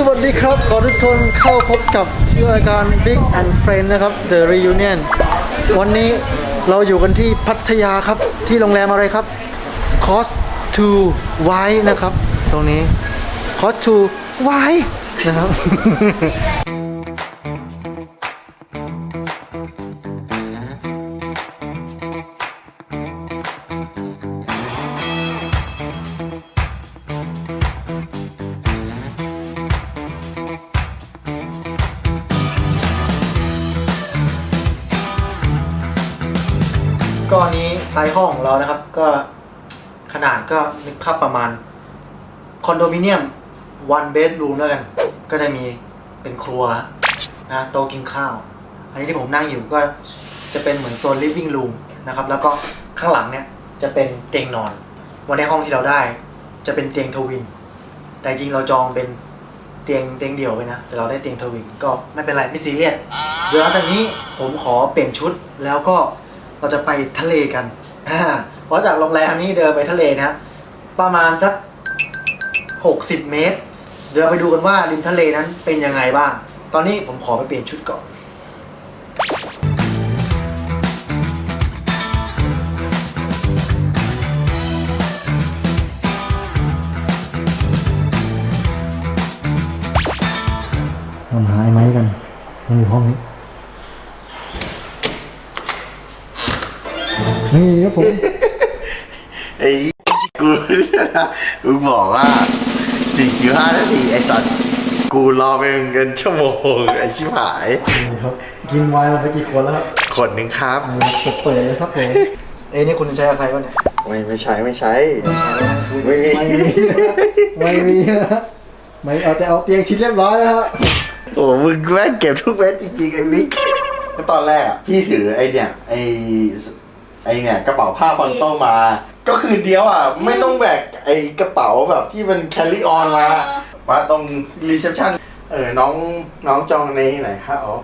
สวัสดีครับ ขอทุกคนเข้าพบกับชื่อรายการ Big and Friend นะครับ The Reunion วันนี้เราอยู่กันที่พัทยาครับ ที่โรงแรมอะไรครับ Cost to w h y นะครับ ตรงนี้ Cost to w h y นะครับ ซส์ห้องของเรานะครับ ก็ขนาดก็นึกภาพประมาณคอนโดมิเนียม one bedroom แล้วกัน ก็จะมีเป็นครัวนะโต๊ะกินข้าว อันนี้ที่ผมนั่งอยู่ก็จะเป็นเหมือนโซน living room นะครับ แล้วก็ข้างหลังเนี่ยจะเป็นเตียงนอน วันในห้องที่เราได้ จะเป็นเตียงทวิน แต่จริงเราจองเป็นเตียงเตียงเดี่ยวไปนะ แต่เราได้เตียงทวินก็ไม่เป็นไรไม่ซีเรียส เดี๋ยวหลังจากนี้ผมขอเปลี่ยนชุดแล้วก็ เราจะไปทะเลกันเพราะจากโรงแรมนี้เดินไปทะเลนะประมาณสัก 60 เมตร เดี๋ยวไปดูกันว่าริมทะเลนั้นเป็นยังไงบ้าง ตอนนี้ผมขอไปเปลี่ยนชุดก่อน มึงบอกว่า 45 นาที ไอ้สัตว์ กูรอเป็นเงินชั่วโมง ไอ้ชิบหายนี่ครับ กินไวน์มาไปกี่คนแล้วครับคนหนึ่งครับ เปิดๆเลยครับผมเอ้นี่คุณใช้กับใครวะเนี่ยไม่ไม่ใช้ไม่ใช้ ไม่มีนะครับไม่มีนะไม่เอาแต่เอาเตียงชิ้นเรียบร้อยแล้วฮะโอ้มึงแม่งเก็บทุกเม็ดจริงๆ ไอ้มิกตอนแรกอะ พี่ถือไอ้เนี่ย ไอ้ไอ้เนี่ยกระเป๋าผ้าบอลโต้มา ก็คือเดียวอะ ไม่ต้องแบกไอ้กระเป๋าแบบที่มัน carry on มามาตรงรีเซพชันเออน้องน้องจองในไหนครับอ๋อ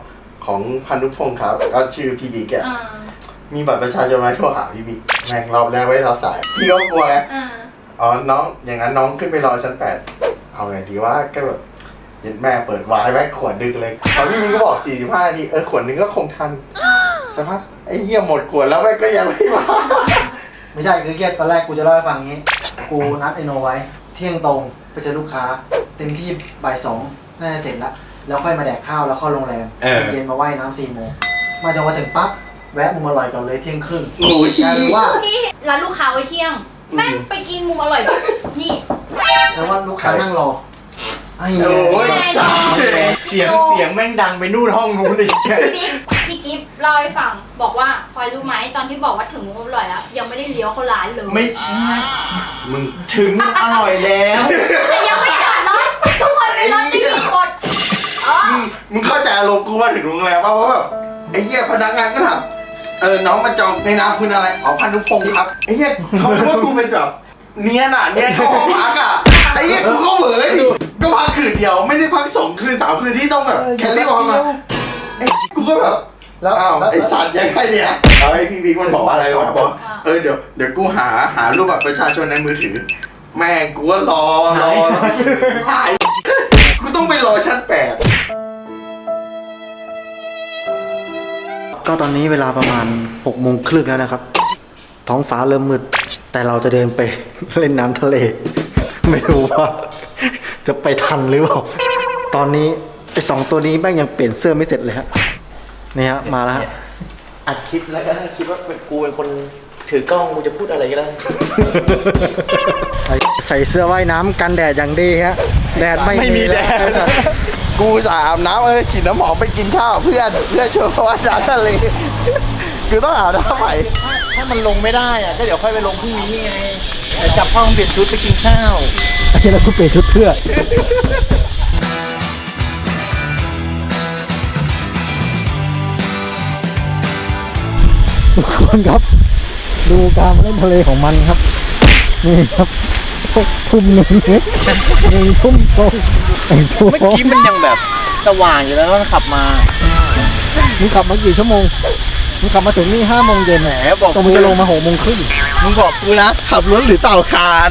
ของพันธุพงศ์ครับก็ชื่อพี่บิ๊กอะอ่ามีบัตรประชาชนมาโทรหาพี่บิ๊กแม่งรอบแรกไม่รับสาย พี่ก็กลัวไง อ่าอ๋อ น้อง อย่างนั้นน้องขึ้นไปรอชั้นแปด เอาไงดีว่าก็แบบเย็นแม่เปิดวายแม่งขวดดึกเลยพอพี่บิ๊กก็บอก 45นาทีเออ ขวดนึงก็คงทัน ใช่ปะไอ้เหี้ยหมดขวดแล้วแม่งก็ยังไม่มา ไม่ใช่คือเครียดตอนแรกกูจะเล่าให้ฟังงี้ กูนัดไอโนไว้ เที่ยงตรงไปเจอลูกค้า เต็มที่บ่ายสองน่าจะเสร็จแล้วแล้วค่อยมาแดกข้าวแล้วเข้าโรงแรมเออ เย็นมาว่ายน้ำสี่โมงมาจนมาถึงปั๊บแวะมุมอร่อยก่อนเลยเที่ยงครึ่งโอ้ยกลายเป็นว่าพี่ร้านลูกค้าไว้เที่ยง แม่งไปกินมุมอร่อย นี่แล้วว่าลูกค้านั่งรอไอ้โอ้ย สาม เสียงเสียงแม่งดังไปนู่นห้องนู้นเลยพี่พี่กิ ฟต์เล่าให้ฟังบอกว่าพลอยรู้ไหมตอนที่บอกว่าถึงมุมอร่อยแล้วยังไม่ได้เลี้ยวเข้าร้านเลยไม่ใช่ มึงถึงอร่อยแล้ว แต่ยังไม่จอดรถทุกคนในรถไม่มีคนอ๋อมึงมึงเข้าใจอารมณ์กูมาถึงโรงแรมป่ะเพราะแบบไอ้เหี้ยพนักงานก็ถามเออน้องมาจองในนามคุณอะไรอ๋อพันธุพงศ์ครับไอ้เหี้ยเขาคิดว่ากูเป็นแบบเนียนอะเนียนเข้าห้องพักอะไอ้เหี้ยกูก็เหมือนดิก็พักคืนเดียวไม่ได้พักสองคืนสามคืนที่ต้องแบบแคลรี่ออนมาไอ้กูก็แบบ แล้วอ้าวแล้ว ไอสัตว์ยังไงเนี่ยเอาไอพี่บิ๊กมันบอกว่าอะไรวะบอกว่าเออเดี๋ยวเดี๋ยวกูหาหารูปบัตรประชาชนในมือถือ แม่งกูก็รอรอรอหายกูต้องไปรอชั้นแปดก็ตอนนี้เวลาประมาณ6กโมงครึ่งแล้วนะครับ ท้องฟ้าเริ่มมืด แต่เราจะเดินไป เล่นน้ำทะเล ไม่รู้ว่า จะไปทันหรือเปล่า ตอนนี้ไอ้สองตัวนี้แม่งยังเปลี่ยนเสื้อไม่เสร็จเลยฮะ นี่ฮะมาแล้วฮะอัดคลิปแล้วก็คิดว่าเป็นกูเป็นคนถือกล้องกูจะพูดอะไรก็ได้ ใส่ใส่เสื้อว่ายน้ำกันแดดอย่างดีฮะ แดดไม่ไม่มีแดดล้วไอ้สัตว์กูสาอาบน้ำเออฉีดน้ำหอมไปกินข้าวเพื่อนเพื่อนชวนมาว่าน้ำทะเลคือต้องอาบน้ำใหม่ถ้ามันลงไม่ได้อะก็เดี๋ยวค่อยไปลงพรุ่งนี้ไงแต่จับห้องเปลี่ยนชุดไปกินข้าว ไอ้แล้วกูเปลี่ยนชุดเพื่อ ทุกคนครับ ดูการมาเล่นทะเลของมันครับ นี่ครับทุ่มหนึ่งหนึ่งทุ่มตรงหนึ่งทุ่มเมื่อกี้มันยังแบบสว่างอยู่แล้วแล้วขับมามึงขับมากี่ชั่วโมงมึงขับมาถึงนี่ห้าโมงเย็นแหมบอกตรงมึงจะลงมาหกโมงครึ่งมึงบอกกูนะขับรถหรือเต่าคาน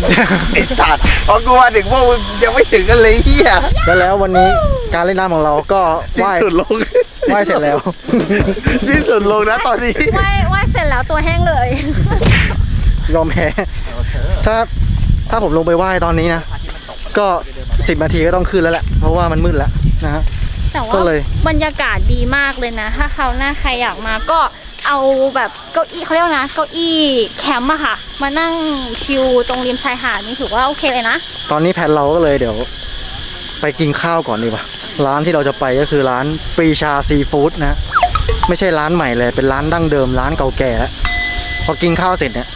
ไอสัตว์พอกูมาถึงพวกมึงยังไม่ถึงกันเลยเฮียแล้วแล้ววันนี้การเล่นน้ำของเราก็สิ้นว่ายสุดลงว่ายเสร็จแล้ว สิ้นสุดลงนะตอนนี้ว่ายว่าย เสร็จแล้วตัวแห้งเลย ยอมแพ้ถ้าถ้าผมลงไปว่ายตอนนี้นะ ก็สิบนาทีก็ต้องขึ้นแล้วแหละ เพราะว่ามันมืดแล้วนะฮะ แต่ว่าก็เลย บรรยากาศดีมากเลยนะ ถ้าเขาวหน้าใครอยากมาก็เอาแบบเก้าอี้เขาเรียกว่านะเก้าอี้แคมป์อะค่ะ มานั่งชิลตรงริมชายหาดนี่ถือว่าโอเคเลยนะ ตอนนี้แผนเราก็เลยเดี๋ยว ไปกินข้าวก่อนดีกว่า ร้านที่เราจะไปก็คือร้านปรีชาซีฟู้ดนะ ไม่ใช่ร้านใหม่เลย เป็นร้านดั้งเดิมร้านเก่าแก่แล้วพอกินข้าวเสร็จเนี่ย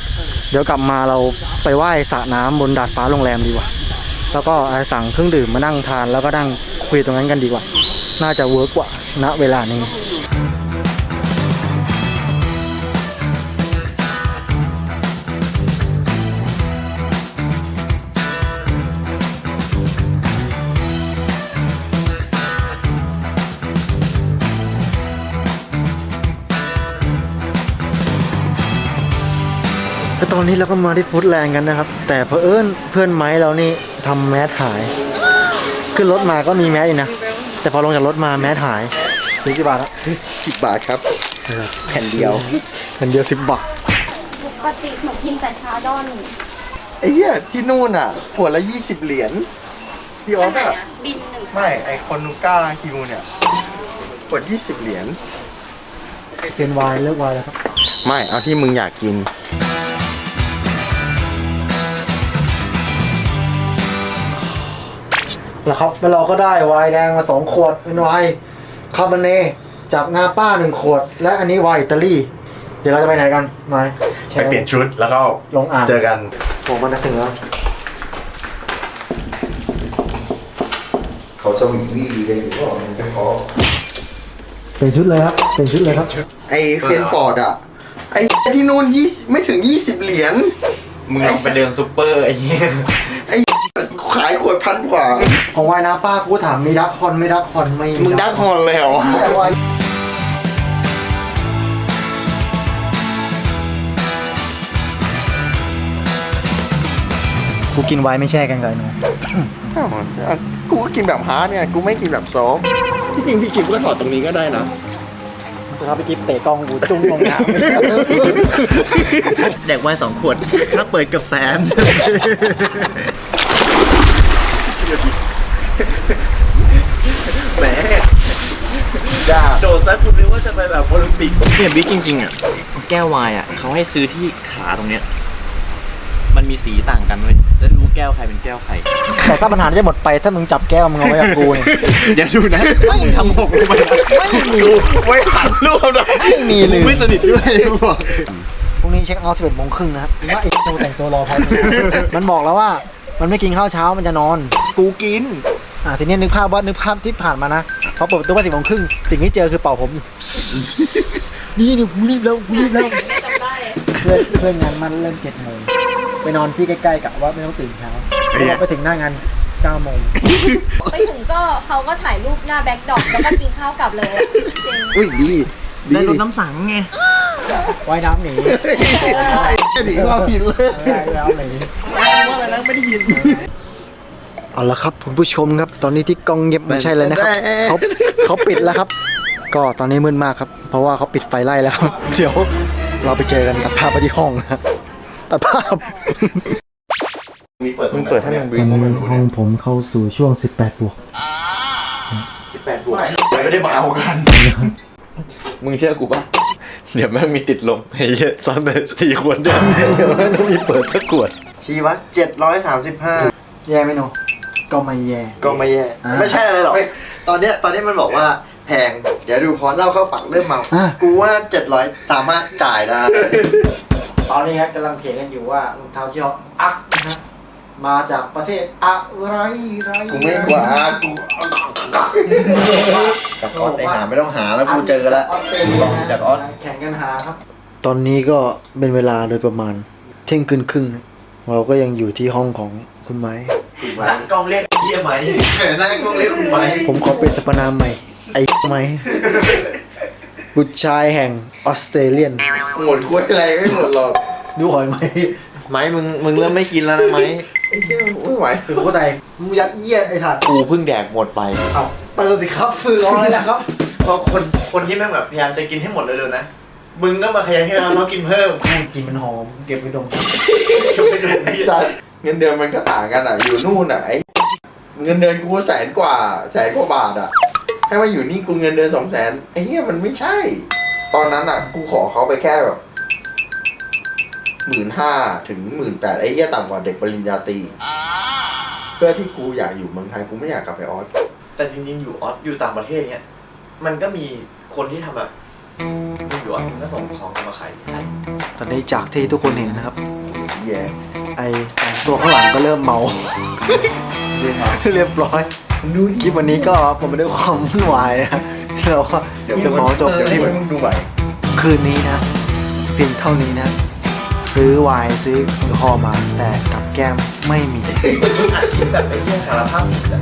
เดี๋ยวกลับมาเราไปไหว้สระน้ำบนดาดฟ้าโรงแรมดีกว่า แล้วก็สั่งเครื่องดื่มมานั่งทานแล้วก็นั่งคุยตรงนั้นกันดีกว่า น่าจะเวิร์กกว่าณเวลานี้ อนนี้เราก็มาที่ฟู้ดแลนด์กันนะครับ แต่เพอเอิญเพื่อนไม้เรานี่ทำแมสหาย ขึ้นรถมาก็มีแมสอยู่นะ แต่พอลงจากรถมาแมสหายซื้อกี่บาทแล้วสิบบาทครับแผ่นเดียวเงินเดียวสิบบาทปกติหนูกินแต่ชาดอนไอ้เหี้ยที่นู่นอะขวดละยี่สิบเหรียญพี่อออัสนไหนอะอะบินหนึ่งไม่ไอคอนนูก้าฮิวเนี่ยขวดยี่สิบเหรียญเซนวายเลิกวายแล้วครับ ไม่เอาที่มึงอยากกิน แล้วครับแล้วเราก็ได้ไวน์แดงมาสองขวดเป็นไวน์คาร์บอเน่จากนาป้าหนึ่งขวด และอันนี้ไวน์อิตาลี เดี๋ยวเราจะไปไหนกันมาไปเปลี่ยนชุดแล้วก็ลงอ่าง เจอกัน ผมมันจะถึงแล้ว เขาสวีวีเลยหรือว่ามันเป็นเพราะเป็นชุดเลยครับเป็นชุดเลยครับ ไอเบนฟอร์ดอะ ไอที่นู่นยี่ไม่ถึงยี่สิบเหรียญ มึงลองไปเดินซูเปอร์ไอ้เหี้ยไอ ขายขวดพันกว่า ของไวน์นาป้ากูถามมีดักคอนไม่ดักคอนไม่มึงดักฮอนเลยเหรอไวน์กูกินไวน์ไม่แช่กันไงหนูอ้าวกูก็กินแบบฮาร์ดเนี่ย กูไม่กินแบบซอฟต์ที่จริงพี่กิฟก็ถอดตรงนี้ก็ได้นะ ครับไปกิฟเตะกล้องกูจุ้งลงน้แดกไวน์สองขวด ถ้าเปิดเกับแสน แหมจ้าโดดซะคุณนึกว่าจะไปแบบโอลิมปิกเนี่ยบิ๊กจริงๆอะแก้ววายอะเขาให้ซื้อที่ขาตรงเนี้ย มันมีสีต่างกันเว้ยแล้วรู้แก้วใครเป็นแก้วใครำแต่ถ้าปัญหาจะหมดไปถ้ามึงจับแก้วมึงเอาไว้กับกูเนี่ย เดี๋ยวดูนะไม่ทำหกลงไปนะกูไม่หันรูปนะไม่มีเลยไม่สนิทด้วยกูบอกพรุ่งนี้เช็คเอาท์11โมงครึ่งนะครับว่าไอ้ตูแต่งตัวรอพอดีมันบอกแล้วว่า มันไม่กินข้าวเช้ามันจะนอน กูกิน อะทีนี้นึกภาพว่านึกภาพที่ผ่านมานะพอเปิดประตูมาสิบโมงครึ่งสิ่งที่เจอคือเป่าผมอยู่นี่นี่กูรีบแล้วกูรีบแล้วเพื่อนเพื่อนงานมันเริ่มเจ็ดโมงไปนอนที่ใกล้ๆกับว่าไม่ต้องตื่นเช้าแล้วไปถึงหน้างานเก้าโมงไปถึงก็เขาก็ถ่ายรูปหน้าแบ็คดรอปแล้วก็กินข้าวกลับเลยจริงอุ้ยดีดีได้รดน้ำสังไงว่ายน้ำหนีไอ้หนีความผิดเลยได้แล้วหนีว่าอะไรนะไม่ได้ยิน เอาละครับคุณผู้ชมครับ ตอนนี้ที่กล้องเงียบไม่ใช่เลยนะครับเขาเขาปิดแล้วครับ ก็ตอนนี้มืดมากครับ เพราะว่าเขาปิดไฟไล่แล้วครับ เดี๋ยวเราไปเจอกันตัดภาพไปที่ห้องนะครับตัดภาพมีเปิดมึงเปิดให้มันตอนนี้ห้องผมเข้าสู่ช่วง 18บวกแปดบวกไม่ได้มาเอากัน มึงเชื่อกูป่ะเดี๋ยวแม่งมีติดลมไอ้เหี้ยซ้อนไปสี่ขวดเนี่ยเดี๋ยวแม่งต้องมีเปิดสักขวดชีวัตเจ็ดร้อยสามสิบห้าแย่ไหมโน ก็ไม่แย่ ก็ไม่แย่ อ่าไม่ใช่อะไรหรอก ตอนเนี้ยตอนนี้มันบอกว่าแพง เดี๋ยวดูพอเล่าเข้าปากเริ่มเมา อะ กูว่าเจ็ดร้อยสามารถจ่ายได้ ตอนนี้ครับกำลังเถียงกันอยู่ว่ารองเท้าที่ห้ออักนะฮะมาจากประเทศอะไรไรกูไม่กว่ากูจับออสไอหาไม่ต้องหาแล้วกูเจอแล้ว ออสเตรเลียนะจากออส แข่งกันหาครับ ตอนนี้ก็เป็นเวลาโดยประมาณเที่ยงคืนครึ่งนะเราก็ยังอยู่ที่ห้องของ คุณไม้ หลังกล้องเรียกเหี้ยไหมหน้ากล้องเรียกคุณไหมผมขอเป็นสรรพนามใหม่ ไอ้ไม้บุตรชายแห่งออสเตรเลียน หมดคุยอะไรไม่หมดหรอกดูหอยไหมไหมมึงมึงเริ่มไม่กินแล้วนะไหมไอ้เหี้ยไม่ไหวคือเข้าใจมึงยัดเยียดไอ้สัตว์กูเพิ่งแดกหมดไปเอาเติมสิครับคือรออะไรล่ะครับเพราะคนคนที่แม่งแบบพยายามจะกินให้หมดเลยเลยๆนะ มึงก็มาขยันให้เรามากินเพิ่มกินมันหอมเก็บไปดม ชมไปดูไอ้สัส เงินเดือนมันก็ต่างกันอะ อยู่นู่นอะไอ้เงินเดือนกูแสนกว่า แสนกว่าบาทอะ ให้มาอยู่นี่กูเงินเดือนสองแสนไอ้เหี้ยมันไม่ใช่ ตอนนั้นอะ กูขอเขาไปแค่แบบหมื่นห้าถึงหมื่นแปดไอ้เหี้ยต่ำกว่าเด็กปริญญาตรีเพื่อที่กูอยากอยู่เมืองไทยกูไม่อยากกลับไปออสแต่จริงๆ อยู่ออสอยู่ต่างประเทศเนี้ย มันก็มีคนที่ทำแบบ มึงอยู่ออสมึงก็ส่งของมาขายที่ไทยตอนนี้จากที่ทุกคนเห็นนะครับแย่ไอ้สองตัวข้างหลังก็เริ่มเมา เรียบร้อยดูดิคลิปวันนี้ก็ผมไปด้วยความวุ่นวายนะเราก็จะขอจบคลิปมึงดูใหม่คืนนี้นะเพียงเท่านี้นะ ซื้อไวน์ซื้อแอลกอฮอล์มาแต่กับแก้มไม่มีอัดคลิปแบบไอ้เรื่องสารภาพผิดอะ